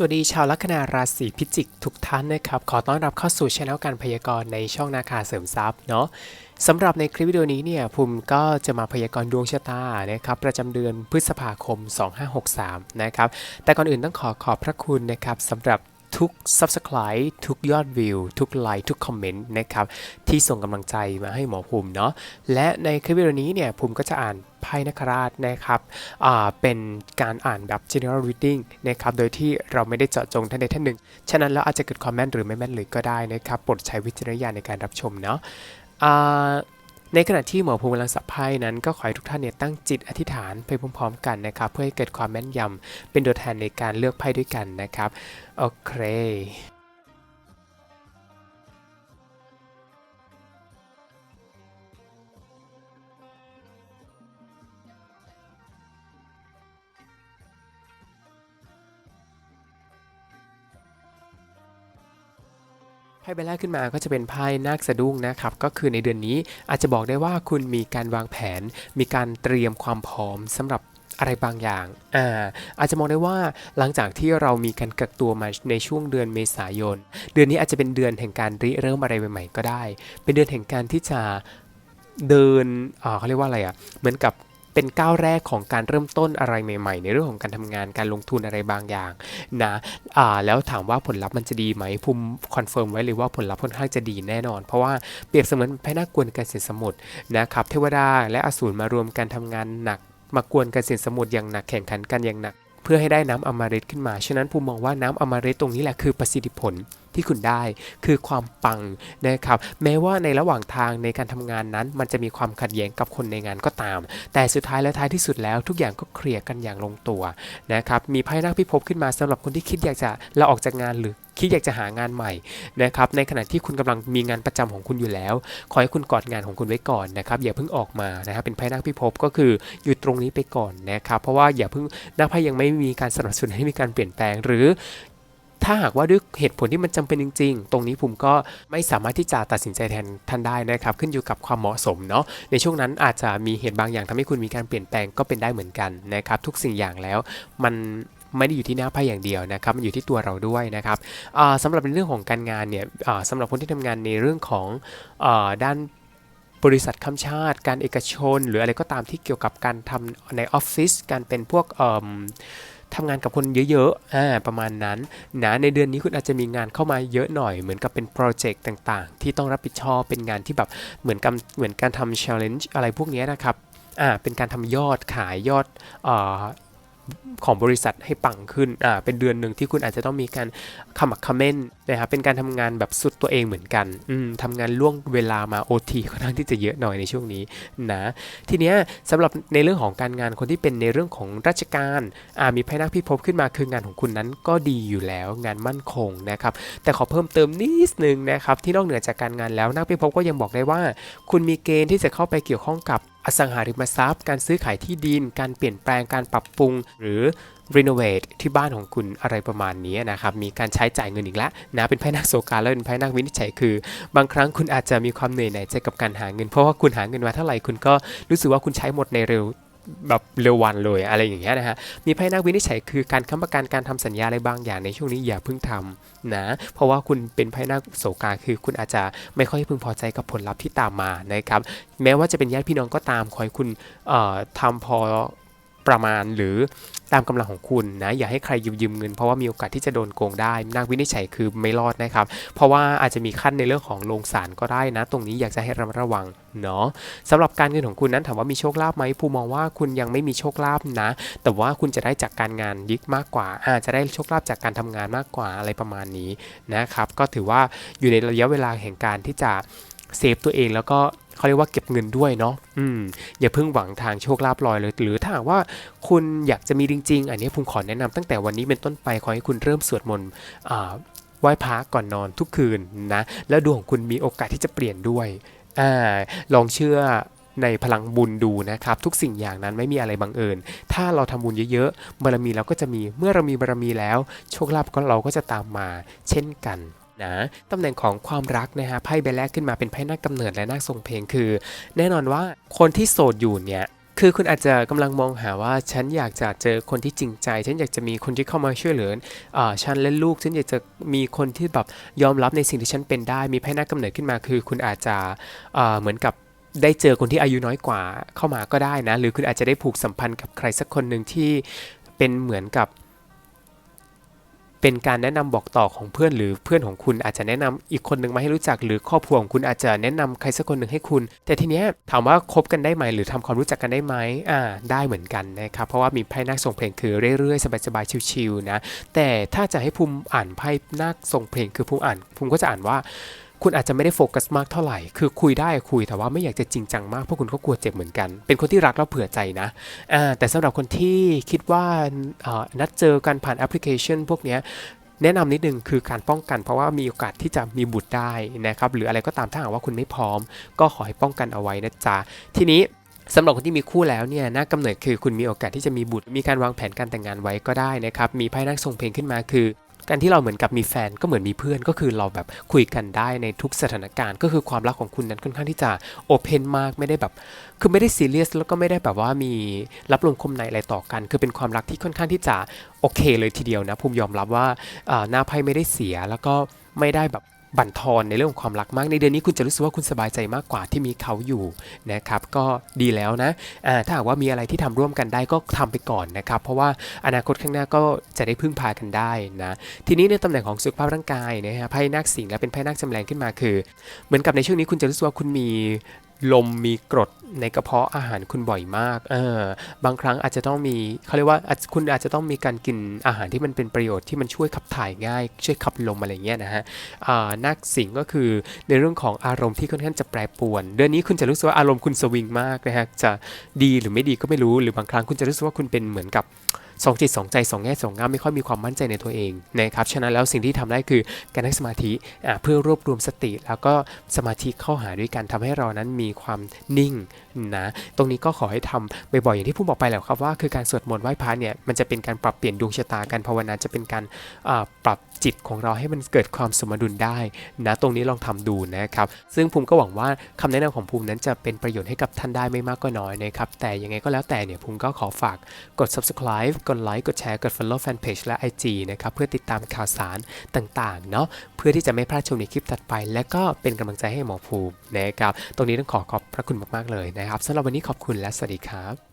สวัสดีชาวลัคนาราศีพิจิกทุกท่านนะครับ ขอต้อนรับเข้าสู่ช่องการพยากรณ์ในช่องนาคาเสริมทรัพย์เนาะสำหรับในคลิปวิดีโอนี้เนี่ยภูมิก็จะมาพยากรณ์ดวงชะตานะครับประจำเดือนพฤษภาคม 2563 นะครับ แต่ก่อนอื่นต้องขอขอบพระคุณนะครับสำหรับ ทุก Subscribe ทุกยอดวิว ทุกไลค์ทุกคอมเมนต์นะครับที่ส่งกำลังใจมาให้หมอภูมิเนาะและในคลิปวิดีโอนี้เนี่ยภูมิก็จะอ่านไพ่นักราชนะครับเป็นการอ่านแบบ general reading นะครับ โดยที่เราไม่ได้เจาะจงท่านใดท่านหนึ่ง ฉะนั้นแล้วอาจจะเกิดความแม่นหรือไม่แม่นเลยก็ได้นะครับ โปรดใช้วิจารณญาณในการรับชมเนาะ ในขณะที่หมอภูมิกำลังสับไพ่นั้นก็ขอให้ทุกท่านเนี่ยตั้งจิตอธิษฐานไปพร้อมๆกันนะครับเพื่อให้เกิดความแม่นยำเป็นตัวแทนในการเลือกไพ่ด้วยกันนะครับโอเค ไพ่ใบแรกขึ้นมาก็จะเป็นไพ่นาคสะดุ้งนะครับ ก็คือในเดือนนี้อาจจะบอกได้ว่าคุณมีการวางแผน มีการเตรียมความพร้อมสำหรับอะไรบางอย่างอ่าอาจจะมองได้ว่าหลังจากที่เรามีการกักตัวมาในช่วงเดือนเมษายน เดือนนี้อาจจะเป็นเดือนแห่งการริเริ่มอะไรใหม่ๆก็ได้ เป็นเดือนแห่งการที่จะเดินเขาเรียกว่าอะไรอะ เหมือนกับ เป็นก้าวแรกของการเริ่มต้นอะไรใหม่ ๆ ในเรื่องของการทำงานการลงทุนอะไรบางอย่างนะอ่าแล้วถามว่าผลลัพธ์มันจะดีไหมภูมิคอนเฟิร์มไว้เลยว่าผลลัพธ์ค่อนข้างจะดีแน่นอน เพราะว่าเปรียบเสมือนไพ่หน้ากวนการเสียสมุทรนะครับเทวดาและอสูรมารวมกันทำงานหนัก มากวนกันเสียสมุทรอย่างหนักแข่งขันกันอย่างหนัก เพื่อให้ได้น้ำอมฤตขึ้นมา ฉะนั้นภูมิมองว่าน้ำอมฤตตรงนี้แหละคือประสิทธิผลที่คุณได้คือความปังนะครับแม้ว่าในระหว่างทางในการทำงานนั้น มันจะมีความขัดแย้งกับคนในงานก็ตาม แต่สุดท้ายและท้ายที่สุดแล้ว ทุกอย่างก็เคลียร์กันอย่างลงตัวนะครับมีไพ่นักพิภพขึ้นมาสำหรับคนที่คิดอยากจะลาออกจากงานหรือคิดอยากจะหางานใหม่นะครับในขณะที่คุณกำลังมีงานประจำของคุณอยู่แล้ว ขอให้คุณกอดงานของคุณไว้ก่อนนะครับอย่าเพิ่งออกมานะครับเป็นไพ่นักพิภพก็คืออยู่ตรงนี้ไปก่อนนะครับเพราะว่าอย่าเพิ่งหน้าไพ่ยังไม่มีการสนับสนุนให้มีการเปลี่ยนแปลง หรือ ถ้าหากว่าด้วยเหตุผลที่มันจำเป็นจริง ๆ ตรงนี้ผมก็ไม่สามารถที่จะตัดสินใจแทนท่านได้นะครับ ขึ้นอยู่กับความเหมาะสมเนาะในช่วงนั้นอาจจะมีเหตุบางอย่างทำให้คุณมีการเปลี่ยนแปลงก็เป็นได้เหมือนกันนะครับทุกสิ่งอย่างแล้วมันไม่ได้อยู่ที่หน้าไพ่อย่างเดียวนะครับ มันอยู่ที่ตัวเราด้วยนะครับสำหรับในเรื่องของการงานเนี่ยสำหรับคนที่ทำงานในเรื่องของอด้านบริษัทข้ามชาติ การเอกชน หรืออะไรก็ตามที่เกี่ยวกับการทำในออฟฟิศการเป็นพวกเทำงานกับคนเยอะๆอ่าประมาณนั้นนะในเดือนนี้คุณอาจจะมีงานเข้ามาเยอะหน่อยเหมือนกับเป็นโปรเจกต์ต่างๆ ที่ต้องรับผิดชอบเป็นงานที่แบบเหมือนกับเหมือนการทำ challenge อะไรพวกนี้นะครับอ่าเป็นการทำยอดขายยอดเอ่อ ของบริษัทให้ปังขึ้น อ่า เป็นเดือนหนึ่งที่คุณอาจจะต้องมีการขมักขม้นนะครับเป็นการทำงานแบบสุดตัวเองเหมือนกัน อืมทำงานล่วงเวลามา OT ค่อนข้างที่จะเยอะหน่อยในช่วงนี้นะ ทีเนี้ยสำหรับในเรื่องของการงานคนที่เป็นในเรื่องของราชการ อ่า มีไพนักพิภพขึ้นมาคืองานของคุณนั้นก็ดีอยู่แล้วงานมั่นคงนะครับ แต่ขอเพิ่มเติมนิดนึงนะครับที่นอกเหนือจากการงานแล้วนักพิภพก็ยังบอกได้ว่า คุณมีเกณฑ์ที่จะเข้าไปเกี่ยวข้องกับอสังหาริมทรัพย์ การซื้อขายที่ดิน การเปลี่ยนแปลงการปรับปรุง หรือรีโนเวทที่บ้านของคุณอะไรประมาณนี้นะครับ มีการใช้จ่ายเงินอีกแล้วนะเป็นไพ่นักโศกาแล้วเป็นไพ่นักวินิจฉัยคือ บางครั้งคุณอาจจะมีความเหนื่อยหน่ายใจกับการหาเงิน เพราะว่าคุณหาเงินมาเท่าไหร่คุณก็รู้สึกว่าคุณใช้หมดในเร็ว แบบเร็ววันเลยอะไรอย่างเงี้ยนะฮะ มีไพ่นักวินิจฉัยคือการค้ำประกันการทำสัญญาอะไรบางอย่างในช่วงนี้อย่าเพิ่งทำนะ เพราะว่าคุณเป็นไพ่นักโศกาคือคุณอาจจะไม่ค่อยพึงพอใจกับผลลัพธ์ที่ตามมานะครับ แม้ว่าจะเป็นญาติพี่น้องก็ตาม ขอให้คุณเอ่อทำพอประมาณหรือ ตามกำลังของคุณนะอย่าให้ใครยืมยืมเงินเพราะว่ามีโอกาสที่จะโดนโกงได้นักวินิจฉัยคือไม่รอดนะครับ เพราะว่าอาจจะมีขั้นในเรื่องของลงศาลก็ได้นะ ตรงนี้อยากจะให้ระมัดระวังเนาะสำหรับการเงินของคุณนั้นถามว่ามีโชคลาภไหมภูมองว่าคุณยังไม่มีโชคลาภนะ แต่ว่าคุณจะได้จากการงานยึกมากกว่าอาจจะได้โชคลาภจากการทำงานมากกว่าอะไรประมาณนี้นะครับ ก็ถือว่าอยู่ในระยะเวลาแห่งการที่จะ เซฟตัวเองแล้วก็เขาเรียกว่าเก็บเงินด้วยเนาะอืมอย่าเพิ่งหวังทางโชคลาภลอยเลย หรือถ้าหากว่าคุณอยากจะมีจริง ๆ อันนี้ผมขอแนะนำตั้งแต่วันนี้เป็นต้นไปขอให้คุณเริ่มสวดมนต์ไหว้พระก่อนนอนทุกคืนนะ แล้วดวงคุณมีโอกาสที่จะเปลี่ยนด้วยอ่าลองเชื่อในพลังบุญดูนะครับ ทุกสิ่งอย่างนั้นไม่มีอะไรบังเอิญ ถ้าเราทำบุญเยอะๆบารมีเราก็จะมีเมื่อเรามีบารมีแล้ว โชคลาภก็เราก็จะตามมา เช่นกัน นะตำแหน่งของความรักนะฮะไพ่ใบแรกขึ้นมาเป็นไพ่นักกำเนิดและนักทรงเพลงคือ แน่นอนว่าคนที่โสดอยู่เนี่ยคือคุณอาจจะกำลังมองหาว่าฉันอยากจะเจอคนที่จริงใจ ฉันอยากจะมีคนที่เข้ามาช่วยเหลืออฉันและลูก ฉันอยากจะมีคนที่แบบยอมรับในสิ่งที่ฉันเป็นได้ มีไพ่หน้ากำเนิดขึ้นมา คือคุณอาจจะเหมือนกับได้เจอคนที่อายุน้อยกว่าเข้ามาก็ได้นะ หรือคุณอาจจะได้ผูกสัมพันธ์กับใครสักคนหนึ่งที่เป็นเหมือนกับ เป็นการแนะนำบอกต่อของเพื่อนหรือเพื่อนของคุณอาจจะแนะนำอีกคนหนึ่งมาให้รู้จัก หรือครอบครัวของคุณอาจจะแนะนำใครสักคนหนึ่งให้คุณ แต่ทีเนี้ยถามว่าคบกันได้ไหม หรือทำความรู้จักกันได้ไหมอ่าได้เหมือนกันนะครับเพราะว่ามีไพ่นักส่งเพลงคือเรื่อยๆสบายๆชิวๆนะแต่ถ้าจะให้ภูมิอ่านไพ่นักส่งเพลงคือภูมิอ่านภูมิก็จะอ่านว่า คุณอาจจะไม่ได้โฟกัสมากเท่าไหร่ คือคุยได้คุยแต่ว่าไม่อยากจะจริงจังมากเพราะคุณก็กลัวเจ็บเหมือนกัน เป็นคนที่รักแล้วเผื่อใจนะอ่าแต่สำหรับคนที่คิดว่านัดเจอกันผ่านแอปพลิเคชัน พวกนี้แนะนำนิดนึงคือการป้องกัน เพราะว่ามีโอกาสที่จะมีบุตรได้นะครับหรืออะไรก็ตามถ้าหากว่าคุณไม่พร้อม ก็ขอให้ป้องกันเอาไว้นะจ๊ะทีนี้สำหรับคนที่มีคู่แล้วเนี่ยน้ากำเนิดคือคุณมีโอกาสที่จะมีบุตร มีการวางแผนการแต่งงานไว้ก็ได้นะครับมีไพ่นักทรงเพลงขึ้นมาคือ การที่เราเหมือนกับมีแฟนก็เหมือนมีเพื่อนก็คือเราแบบคุยกันได้ในทุกสถานการณ์ ก็คือความรักของคุณนั้นค่อนข้างที่จะโอเพนมากไม่ได้แบบ คือไม่ได้ซีเรียสแล้วก็ไม่ได้แบบว่ามีรับลมคมในอะไรต่อกัน คือเป็นความรักที่ค่อนข้างที่จะโอเคเลยทีเดียวนะภูมิยอมรับว่าอ่าหน้าไพ่ไม่ได้เสียแล้วก็ไม่ได้แบบ บั่นทอนในเรื่องของความรักมาก ในเดือนนี้คุณจะรู้สึกว่าคุณสบายใจมากกว่าที่มีเขาอยู่นะครับก็ดีแล้วนะถ้าหากว่ามีอะไรที่ทำร่วมกันได้ก็ทำไปก่อนนะครับเพราะว่าอนาคตข้างหน้าก็จะได้พึ่งพากันได้นะทีนี้ในตำแหน่งของสุขภาพร่างกายนะฮะไพ่นักสิงและเป็นไพ่นักจำแรงขึ้นมาคือ เหมือนกับในช่วงนี้คุณจะรู้สึกว่าคุณมี ลมมีกรดในกระเพาะอาหารคุณบ่อยมาก เออ บางครั้งอาจจะต้องมีเขาเรียกว่าคุณอาจจะต้องมีการกินอาหารที่มันเป็นประโยชน์ที่มันช่วยขับถ่ายง่าย ช่วยขับลมอะไรเงี้ยนะฮะอ่านักสิงก็คือในเรื่องของอารมณ์ที่ค่อนข้างจะแปรปรวน เดือนนี้คุณจะรู้สึกว่าอารมณ์คุณสวิงมากนะฮะ จะดีหรือไม่ดีก็ไม่รู้ หรือบางครั้งคุณจะรู้สึกว่าคุณเป็นเหมือนกับ สองจิตสองใจสองแง่สองงามไม่ค่อยมีความมั่นใจในตัวเองนะครับฉะนั้นแล้วสิ่งที่ทำได้คือการนั่งสมาธิเพื่อรวบรวมสติ แล้วก็สมาธิเข้าหาด้วยกันทำให้เรานั้นมีความนิ่งนะตรงนี้ก็ขอให้ทำบ่อยๆอย่างที่ผู้บอกไปแล้วครับว่าคือการสวดมนต์ไหว้พระเนี่ยมันจะเป็นการปรับเปลี่ยนดวงชะตาการภาวนาจะเป็นการปรับจิตของเราให้มันเกิดความสมดุลได้นะตรงนี้ลองทำดูนะครับ ซึ่งภูมิก็หวังว่าคำแนะนำของภูมินั้นจะเป็นประโยชน์ให้กับท่านได้ไม่มากก็น้อยนะครับแต่ยังไงก็แล้วแต่เนี่ยภูมิก็ขอฝากกด subscribe กดไลค์ กดแชร์ กด follow fanpage และ IG นะครับ เพื่อติดตามข่าวสารต่างๆ เนาะ เพื่อที่จะไม่พลาดชมในคลิปถัดไป และก็เป็นกำลังใจให้หมอภูมินะครับ ตรงนี้ต้องขอขอบพระคุณมากๆเลยนะครับสำหรับวันนี้ขอบคุณและสวัสดีครับ